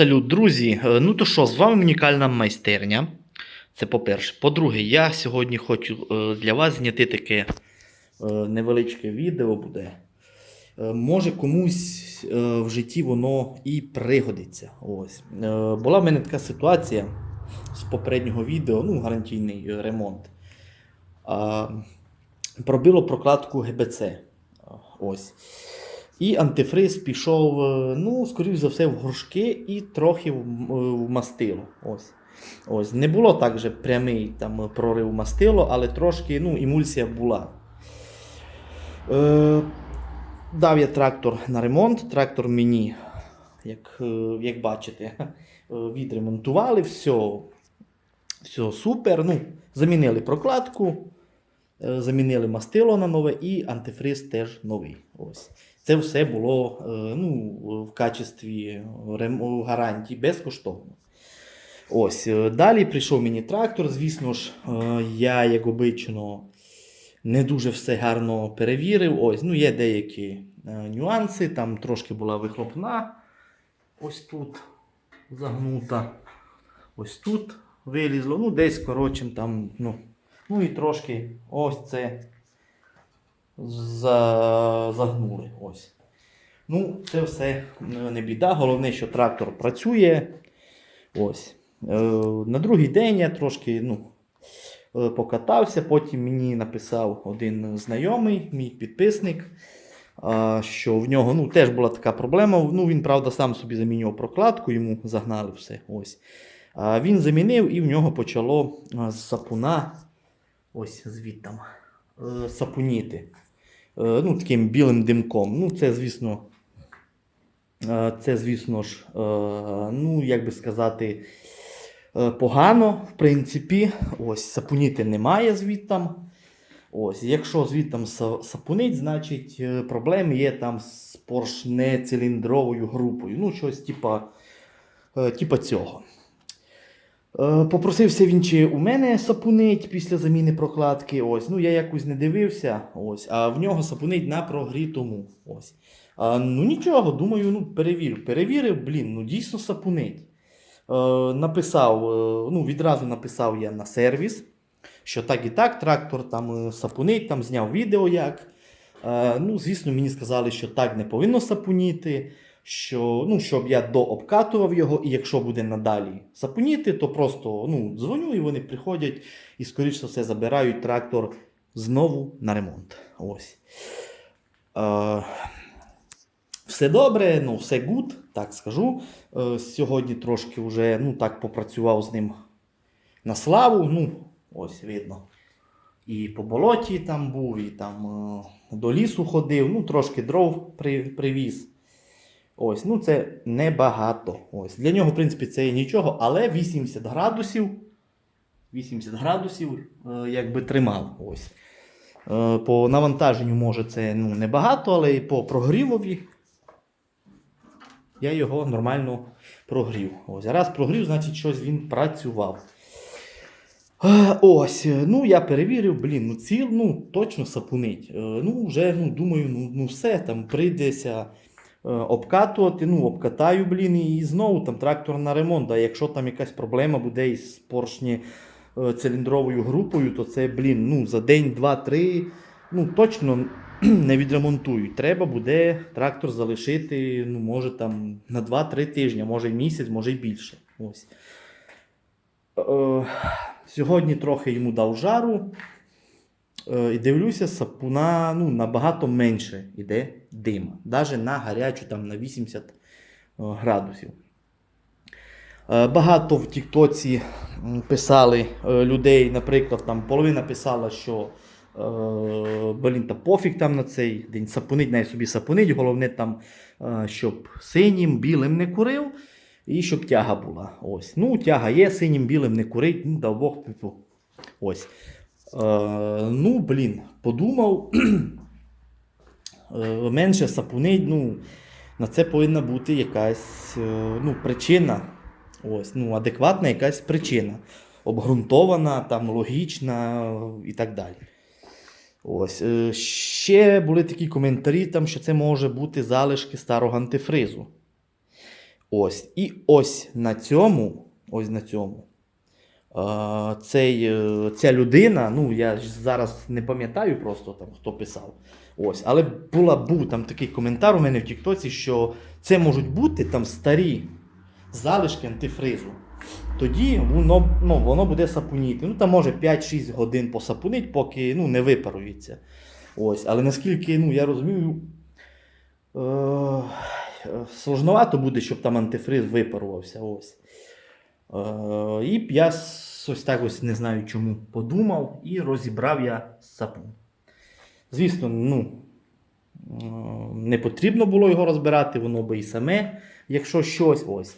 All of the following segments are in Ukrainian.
Салют, друзі. Е, Ну то що, з вами унікальна майстерня. Це по-перше. По-друге, я сьогодні хочу е, для вас зняти таке е, невеличке відео буде. Може комусь в житті воно і пригодиться. Ось. Була в мене така ситуація з попереднього відео, ну, гарантійний ремонт. Пробило прокладку ГБЦ. Ось. І антифриз пішов, е, ну, скоріш за все, в горшки і трохи е, в мастило. Ось. Ось. Не було так же прямий там, прорив мастило, але трошки ну, емульсія була. Е, дав я трактор на ремонт. Трактор мені, як, е, як бачите, відремонтували, все, все супер. Ну, замінили прокладку. Замінили мастило на нове і антифриз теж новий. Ось. Це все було е, ну, в качестві гарантії безкоштовно. Ось. е, Далі прийшов мені трактор. Звісно ж, е, я, як обично, не дуже все гарно перевірив. Ось, ну, є деякі нюанси. Там трошки була вихлопна. Ось тут загнута. Ось тут вилізло. Ну, десь, коротше, там, ну, Ну і трошки ось це за... загнули. Ось. Ну, це все е, не біда. Головне, що трактор працює. Ось. Е, на другий день я трошки ну, е, покатався. Потім мені написав один знайомий, мій підписник, що в нього ну, теж була така проблема. Ну, він, правда, сам собі замінював прокладку, йому загнали все. Ось. Він замінив і в нього почало з сапуна ось звідтам сапуніти. Е, ну, таким білим димком. Ну, це, звісно, е, це, звісно ж, е, ну, як би сказати, е, погано, в принципі. Ось сапуніти немає звідтам. Ось, якщо звідтам сапунить, значить е, проблеми є там з поршнециліндровою групою. Ну, щось типа, е, типа цього. Е, Попросився він чи у мене сапунить після заміни прокладки. Ось. Ну, я якось не дивився, ось, а в нього сапунить на прогрітому. Ось. А, ну нічого, думаю, ну, перевірив. Перевірив, блін, ну дійсно сапунить. Е, написав, е, ну, відразу написав я на сервіс, що так і так, трактор там е, сапунить, там зняв відео як. Е, ну, звісно, мені сказали, що так не повинно сапуніти що, ну, щоб я дообкатував його, і якщо буде надалі сапуніти, то просто ну, дзвоню, і вони приходять і, скоріше все, забирають трактор знову на ремонт. Ось. Е, все добре, ну, все гуд, так скажу. Е, сьогодні трошки вже ну, так попрацював з ним на славу. Ну, ось видно. І по болоті там був, і там е, до лісу ходив, ну, трошки дров при, привіз. Ось, ну це небагато. Ось. Для нього, в принципі, це і нічого, але 80 градусів. 80 градусів е, якби тримав. Ось. Е, по навантаженню, може, це ну, небагато, але і по прогрівові я його нормально прогрів. Ось. Раз прогрів, значить щось він працював. Е, Ось, е, ну я перевірив, блін, ну ціл, ну точно сапунить. Ну, вже ну, думаю, ну, ну все, там прийдеться обкатувати, ну, обкатаю, блін, і знову там трактор на ремонт. А якщо там якась проблема буде із поршні е, циліндровою групою, то це, блін, ну, за день, два, три, ну, точно не відремонтують. Треба буде трактор залишити, ну, може там на 2-3 тижні, може місяць, може й більше. Ось. Е, Сьогодні трохи йому дав жару. Е, І дивлюся, сапуна ну, набагато менше йде дим. Навіть на гарячу там, на 80 е, градусів. Е, Багато в Тіктоці писали людей, наприклад, там половина писала, що блін, та пофіг там на цей день сапунить, най собі сапунить. Головне там, щоб синім, білим не курив. І щоб тяга була. Ось. Ну, тяга є, синім білим не курить, ну, дав Бог. типу. Ось. Е, ну, блін, подумав. е, менше сапунить, ну, на це повинна бути якась е, ну, причина. Ось, ну, адекватна якась причина. Обґрунтована, там, логічна і так далі. Ось. Ще були такі коментарі, там, що це може бути залишки старого антифризу. Ось. І ось на цьому, ось на цьому. Цей, е, ця людина, ну я зараз не пам'ятаю просто там, хто писав. Ось, але була, був там такий коментар у мене в Тіктоці, що це можуть бути там старі залишки антифризу. Тоді воно, ну, воно буде сапуніти. Ну, там може 5-6 годин посапунить, поки ну, не випарується. Ось. Але наскільки ну, я розумію, е- е, сложновато буде, щоб там антифриз випарувався. Ось. Е- і я ось так ось не знаю чому подумав і розібрав я сапун. Звісно, ну, е, не потрібно було його розбирати, воно би і саме, якщо щось ось.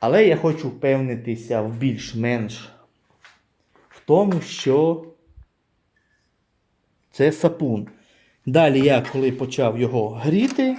Але я хочу впевнитися в більш-менш в тому, що це сапун. Далі я, коли почав його гріти,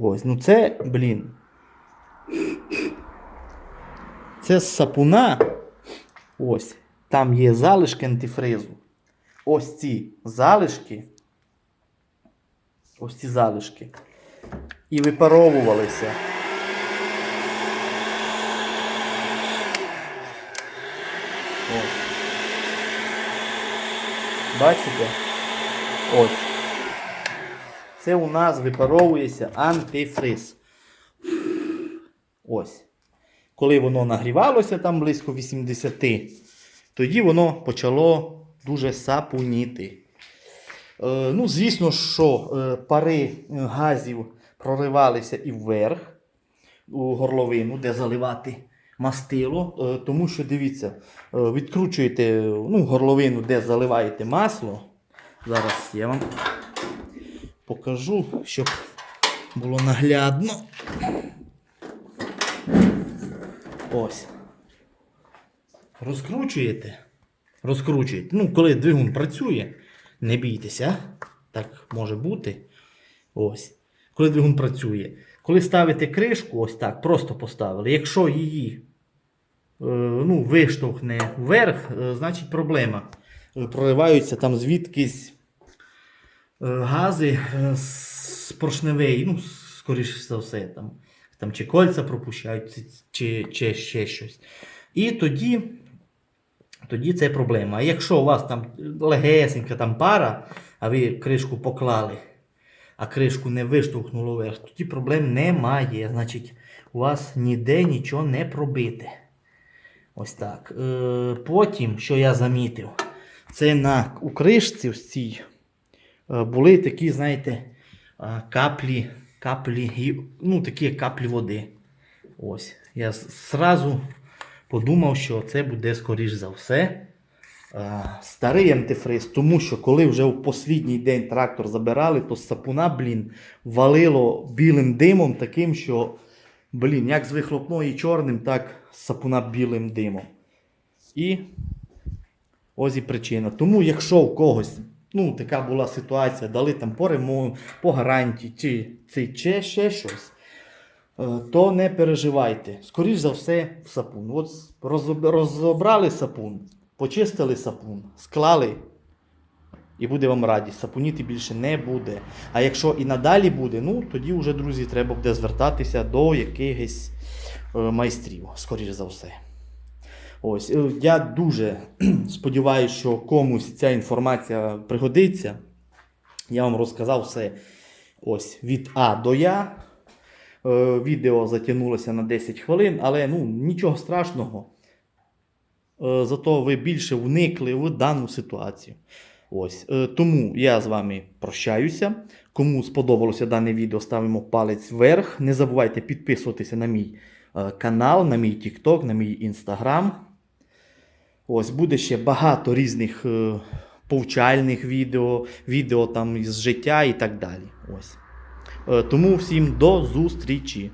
ось, ну це, блін. Це сапуна. Ось. Там є залишки антифризу. Ось ці залишки. Ось ці залишки. І випаровувалися. Ось. Бачите? Ось. Це у нас випаровується антифриз. Ось. Коли воно нагрівалося там близько 80, тоді воно почало дуже сапуніти. Е, ну, звісно, що е, пари газів проривалися і вверх у горловину, де заливати мастило. Е, тому що, дивіться, е, відкручуєте ну, горловину, де заливаєте масло. Зараз я вам покажу, щоб було наглядно. Ось. Розкручуєте. Розкручуєте. Ну, коли двигун працює, не бійтеся. Так може бути. Ось. Коли двигун працює. Коли ставите кришку, ось так, просто поставили. Якщо її е, ну, виштовхне вверх, е, значить проблема. Прориваються там звідкись гази е, з поршневої, ну, скоріше за все, там, там чи кольця пропущають, чи, чи, ще щось. І тоді, тоді це проблема. А якщо у вас там легесенька там пара, а ви кришку поклали, а кришку не виштовхнуло вверх, тоді проблем немає. Значить, у вас ніде нічого не пробите. Ось так. Е, потім, що я замітив, це на у кришці ось цій е, були такі, знаєте, е, каплі, каплі, ну, такі каплі води. Ось. Я зразу подумав, що це буде, скоріш за все, е, старий антифриз. Тому що коли вже в послідній день трактор забирали, то сапуна, блін, валило білим димом таким, що, блін, як з вихлопної чорним, так з сапуна білим димом. І ось і причина. Тому, якщо в когось ну, така була ситуація, дали там по ремонту, по гарантії, чи, чи, чи ще щось, е, то не переживайте. Скоріш за все, сапун. От розібрали сапун, почистили сапун, склали. І буде вам радість, сапуніти більше не буде. А якщо і надалі буде, ну тоді вже, друзі, треба буде звертатися до якихось е, майстрів, скоріш за все. Ось, е, я дуже сподіваюся, що комусь ця інформація пригодиться. Я вам розказав все ось від А до Я. Е, Відео затягнулося на 10 хвилин, але ну, нічого страшного. Е, Зато ви більше вникли в дану ситуацію. Ось. Тому я з вами прощаюся. Кому сподобалося дане відео, ставимо палець вверх. Не забувайте підписуватися на мій канал, на мій TikTok, на мій Instagram. Ось буде ще багато різних е, повчальних відео, відео там із життя і так далі. Ось. Е, Тому всім до зустрічі!